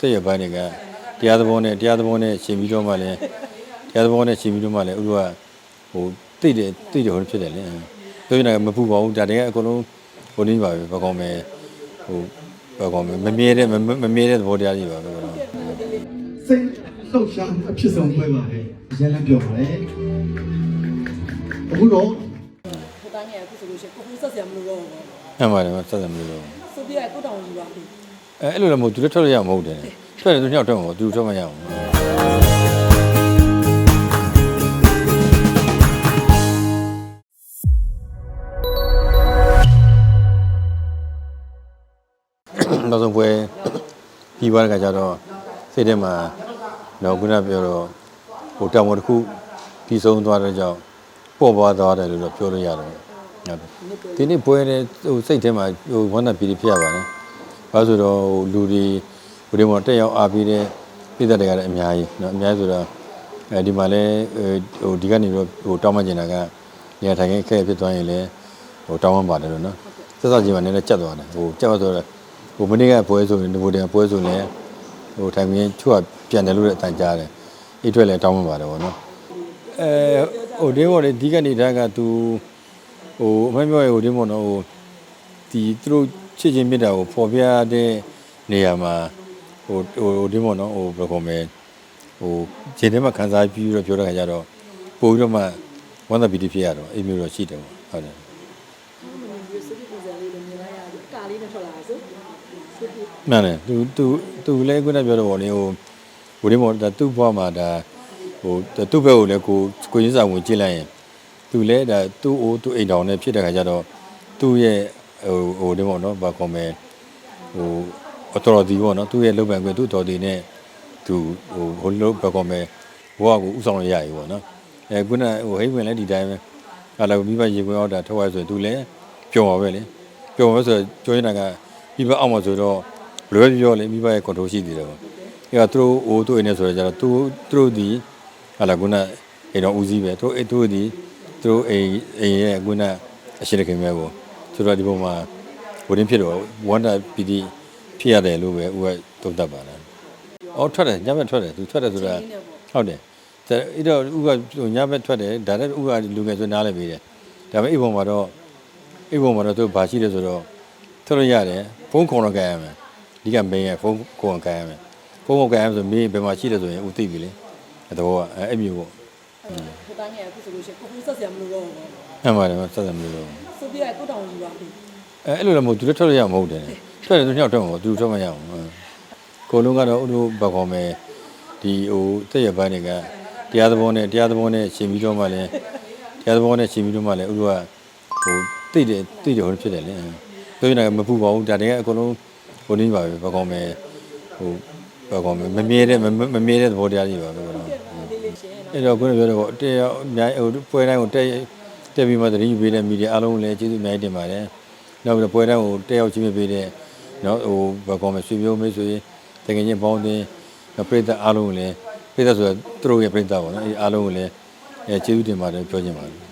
တက်ရပိုင်းတွေကတရားသဘောနဲ့တရားသဘောနဲ့ရှင်ပြီးတော့မှလည်းတရားသဘောနဲ့ရှင်ပြီးတော့မှလည်းဥတို့ကဟိုတိတ်တယ်တိတ်တယ်ဟိုဖြစ်တယ်လေပြောရင်လည်းမပူပါဘူးဒါတကယ်အကုန်လုံးဟိုနည်းပါပဲဘယ်ကောင်မဲဟိုဘယ်ကောင်မဲမမြဲတဲ့မမမြဲတဲ့သဘောတရားကြီးပါပဲစိတ်လှုပ်ရှားမှုအဖြစ်ဆုံးပွဲပါတယ်ရန်လည်းပြောပါတယ်အခုတော့ဟိုတိုင်းငယ်အခုဆိုလို့ရှိရင်ကိုကူဆက်ဆံမလို့တော့ဘူးအမှန်ပါတယ်ဆက်တယ်မလို့ဆို ပြရကိုတောင်ယူပါပြီအဲအဲ့လိုလည်းမဟုတ်သူလည်းထွက်လို့ရမှာမဟုတ်တယ်ထွက်တယ်သူညောက်ထွက်မှာမဟုတ်သူထွက်မရအောင်နောက်ဆုံးပွဲပြီးသွားတဲ့ခါကျတော့စိတ်ထဲမှာတော့ခုနပြောတော့ဟိုတောင်ပေါ်တစ်ခုပြီးဆုံးသွားတဲ့ကြောင့်ပေါ့ပွားသွားတယ်လို့တော့ပြောလို့ရတယ်ဟုတ်တယ် ဒီနေ့ပွဲတဲ့ဟိုစိတ်ထဲမှာဟိုဝမ်းသာပီတိဖြစ်ရပါတယ်ဘာလို့ဆိုတော့ဟိုလူတွေဟိုဒီမှာတက်ရောက်အားပေးတဲ့ပြည်သက်တွေကလည်းအများကြီးเนาะအများကြီးဆိုတော့အဲဒီမှာလည်းဟိုဒီကနေတော့ဟိုတောင်းမှကျင်တာကနေရာထိုင်ခင်းခက်ဖြစ်သွားရင်လည်းဟိုတောင်းမှပါတယ်လို့เนาะဆက်စပ်ကြီးမှာနည်းနည်းကြက်သွားတယ်ဟိုကြက်သွားဆိုတော့ဟိုမနေ့ကပွဲဆိုရင်ဒီဘိုတင်ပွဲဆိုရင်ဟိုထိုင်ခင်းချွတ်ပြန်တယ်လို့လည်းအတန်ကြားတယ်အဲ့အတွက်လည်းတောင်းမှပါတယ်ဗောနော်အဲဟိုဒီဘောလေဒီကနေတာက तू ဟိုအမှန်ပြောရင်ဟိုဒီမို့နော်ဟိုဒီသူတို့ချစ်ချင်းမြတ်တာကိုပေါ်ပြတဲ့နေရာမှာဟိုဟိုဒီမို့နော်ဟိုဘယ်လိုခေါ်မလဲဟိုခြေထဲမှာခန်းစားပြီးတော့ပြောတဲ့ခါကျတော့ပို့ပြီးတော့မှဝမ်းသာပီတိဖြစ်ရတော့အဲ့မျိုးတော့ရှိတယ်ပေါ့ဟုတ်တယ်ဒီဆိုပြပုံစံလေးလည်းမြင်လိုက်ရတယ်အကာလေးနဲ့ထွက်လာဆိုဆိုပြမှန်တယ်သူသူသူလည်းခုနပြောတော့ဗောလေဟိုဟိုဒီမို့ဒါသူ့ဘွားမှာဒါဟိုသူ့ဘက်ကိုလည်းကိုကိုရင်းစာဝင်ကြည့်လိုက်ရင် သူလည်းဒါသူ့အိုးသူ့အိမ်တော်နဲ့ဖြစ်တဲ့ခါကျတော့သူ့ရဲ့ဟိုဟိုဒီမို့နော်ဘာခေါ်မလဲဟိုအတော်ဒီပေါ့နော်သူ့ရဲ့လုပ်ပံခွင့်သူ့တော်ဒီနဲ့သူဟိုဟိုလုပ်ဘက်ကောမဲဘဝကိုဥဆောင်ရရပြီပေါ့နော်အဲခုနဟိုဟိမ့်ဝင်လည်းဒီတိုင်းပဲဟာလာမိဘရေခွင်အောင်တာထောက်ရဆိုရင်သူလည်းပျော်ပါပဲလေပျော်ပါဆိုတော့ကျောင်းနေတာကမိဘအောက်မှာဆိုတော့ဘယ်လိုပြောလဲမိဘရဲ့ control ရှိသေးတယ်ပေါ့အဲကသူတို့ဟိုသူ့အိမ်နဲ့ဆိုတော့ကျတော့သူသူတို့ဒီဟာလာခုနအိမ်တော်ဦးစီးပဲသူတို့သူတို့ဒီ သူတို့အိမ်အိမ်ရဲ့ခုနအရှိတခင်ပဲပေါ့ဆိုတော့ဒီပုံမှာဝင်းဖြစ်တော့ဝန္တာပီတိဖြစ်ရတယ်လို့ပဲဦးကသုံးသပ်ပါလား။အော်ထွက်တယ်ညဘက်ထွက်တယ်သူထွက်တယ်ဆိုတာဟုတ်တယ်။ဒါအဲ့တော့ဦးကညဘက်ထွက်တယ်ဒါလည်းဦးကလူငယ်ဆိုနားလည်းပေးတယ်။ဒါပေမဲ့အိမ်ပေါ်မှာတော့အိမ်ပေါ်မှာတော့သူဘာရှိလဲဆိုတော့ထွက်လို့ရတယ်ဖုန်းခေါ်တော့ကြရမယ်။ဒီကမင်းရဲ့ဖုန်းခေါ်ကြရမယ်။ဖုန်းခေါ်ကြရမယ်ဆိုမင်းဘယ်မှာရှိလဲဆိုရင်ဦးသိပြီလေ။အဲ့တော့အဲ့အဲ့မျိုးပေါ့ ဟိုတိုင်းငယ်အခုဆိုလို့ရှိရင်ကိုကူဆက်ဆံမလို့တော့ဘူး။အမှန်ပါတယ်ဆက်တယ်မလို့ဆိုပြရကိုတောင်ယူပါပြီအဲအဲ့လိုလည်းမဟုတ်သူလည်းထွက်လို့ရမှာမဟုတ်တယ်ထွက်တယ်သူညောက်ထွက်မှာပေါ့သူထွက်မရအောင်ကိုလုံးကတော့ဥတို့ဘက်ခေါ်မယ်ဒီဟိုတက်ရပိုင်းတွေကတရားသဘောနဲ့တရားသဘောနဲ့ရှင်ပြီးတော့မှလည်းတရားသဘောနဲ့ရှင်ပြီးတော့မှလည်းဥတို့ကဟိုတိတ်တယ်တိတ်တယ်ဟိုဖြစ်တယ်လေပြောရင်လည်းမပူပါဘူးဒါတကယ်အကုန်လုံးဟိုနည်းပါပဲဘက်ခေါ်မယ်ဟိုဘက်ခေါ်မယ်မမြဲတဲ့မမမြဲတဲ့သဘောတရားကြီးပါပဲကတော့လေးလေးရှင်း အဲ့တော့ခုနပြောတယ်ပေါ့တက်ရောက်အများဟိုပွဲတိုင်းကိုတက်တက်ပြီးမှသတိယူပေးတဲ့မီဒီယာအားလုံးလည်းကျေးဇူးအများကြီးတင်ပါတယ်။နောက်ပြီးတော့ပွဲတိုင်းကိုတက်ရောက်ချင်းပေးတဲ့နော်ဟိုဘာကောမယ်ဆွေမျိုးမေးဆိုရင်တကယ်ချင်းပေါင်းတင်ပြည်သက်အားလုံးကိုလည်းပြည်သက်ဆိုတော့သူတို့ရဲ့ပြည်သက်ပေါ့နော်အဲ့အားလုံးကိုလည်းအဲကျေးဇူးတင်ပါတယ်ပြောချင်ပါတယ်